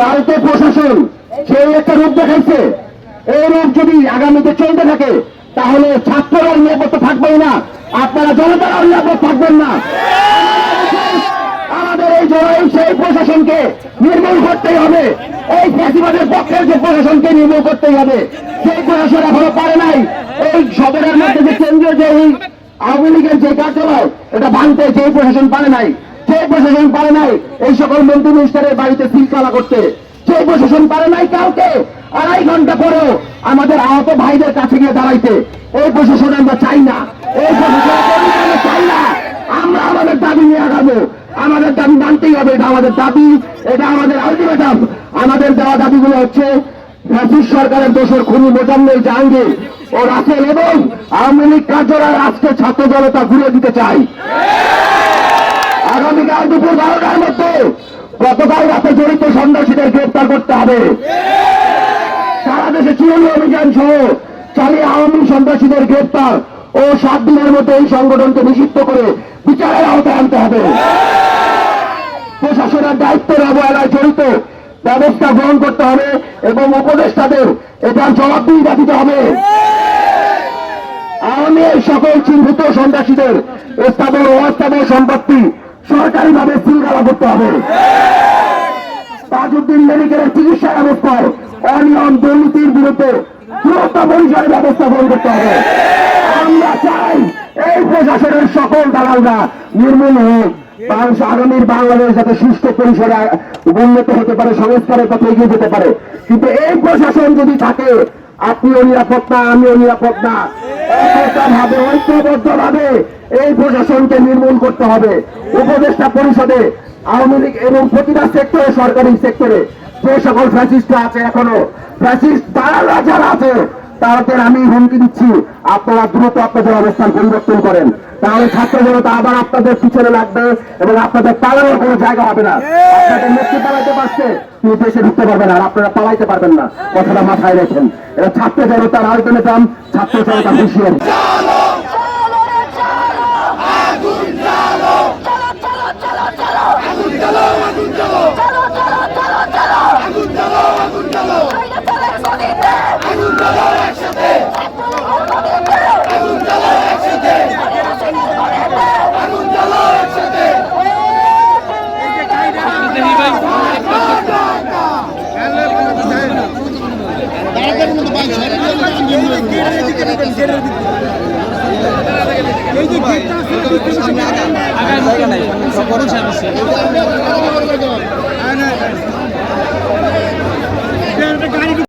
কালকে প্রশাসন সেই একটা রূপ দেখাইছে। এই রূপ যদি আগামীতে চলতে থাকে, তাহলে ছাত্ররা নিরাপত্তা থাকবেই না। আপনারা জনতারা নিরাপদ থাকবেন না। আমাদের এই জড়াই সেই প্রশাসনকে নির্মূল করতেই হবে। এই ফ্যাসিবাদের পক্ষের যে প্রশাসনকে নির্মূল করতেই হবে। সেই প্রশাসন এখনও পারে নাই। এই সদরের মধ্যে যে কেন্দ্রীয় যে এই আওয়ামী লীগের যে কার্যালয়, এটা ভাঙতে যে প্রশাসন পারে নাই। সেই প্রশাসন পারে নাই এই সকল মন্ত্রী মিনিস্টারের বাড়িতে সিলকালা করতে। সেই প্রশাসন পারে নাই কাউকে। আড়াই ঘণ্টা পরেও আমাদের আহত ভাইদের কাছে গিয়ে দাঁড়াইতে। এই প্রশাসন আমরা চাই না। এই প্রশাসন চাই না। আমরা আমাদের দাবি নিয়ে আগাবো। আমাদের দাবি মানতেই হবে, এটা আমাদের দাবি, এটা আমাদের আলটিমেটাম। আমাদের দেওয়া দাবিগুলো হচ্ছে ফ্যাসিস্ট সরকারের দোষর খুনি মোজাম্মেল জাহাঙ্গীর ও রাসেল এবং আওয়ামী লীগ কার্যালয় আজকে ছাত্র জনতা ঘুরে দিতে চাই আগামীকাল দুপুর বারোটার মধ্যে গতকাল রাতে জড়িত সন্ত্রাসীদের গ্রেপ্তার করতে হবে। সারা দেশে চূড়ান্ত অভিযান সহ চালিয়ে আওয়ামী সন্ত্রাসীদের গ্রেপ্তার ও সাত দিনের মধ্যে এই সংগঠনকে নিষিদ্ধ করে বিচারের আওতায় আনতে হবে। প্রশাসনের দায়িত্বের অবহেলায় জড়িত ব্যবস্থা গ্রহণ করতে হবে এবং উপদেষ্টাদের এটার জবাবদিহিতা দিতে হবে। আওয়ামী সকল চিহ্নিত সন্ত্রাসীদের স্থাবর ও অস্থাবর সম্পত্তি সরকারিভাবে সিলগালা করতে হবে। তাজউদ্দিন মেডিকেলের চিকিৎসা ব্যবস্থায় অনিয়ম দুর্নীতির বিরুদ্ধে দ্রুত পরিচয় ব্যবস্থা গ্রহণ করতে হবে। আমরা চাই এই প্রশাসনের সকল দালালরা নির্মূল হোক। আগামীর বাংলাদেশ যাতে সুস্থ পরিসরে উন্নত হতে পারে, সংস্কারের পথে এগিয়ে যেতে পারে। কিন্তু এই প্রশাসন যদি থাকে, আপনিও নিরাপদ না, আমিও নিরাপদ না। ভাবে ঐক্যবদ্ধভাবে এই প্রশাসনকে নির্মূল করতে হবে। উপদেষ্টা পরিষদে আওয়ামী লীগ এবং প্রতিটা সেক্টরে, সরকারি সেক্টরে যে সকল ফ্যাসিস্টরা আছে এখনও ফ্যাসিস্ট তারা যারা আছে তাদের আমি হুমকি দিচ্ছি, আপনারা দ্রুত আপনাদের অবস্থান পরিবর্তন করেন। তাহলে ছাত্র জনতা আবার আপনাদের পিছনে লাগবে এবং আপনাদের পালানোর কোনো জায়গা হবে না। আপনাদের মুক্তি পালাইতে পারছে, কিন্তু দেশে ঢুকতে পারবেন আর আপনারা পালাইতে পারবেন না। কথাটা মাথায় রেখেন। এটা ছাত্র জনতার আলটিমেটাম ছাত্র জনতা হুঁশিয়ারি। এই যে গেটটা আছে,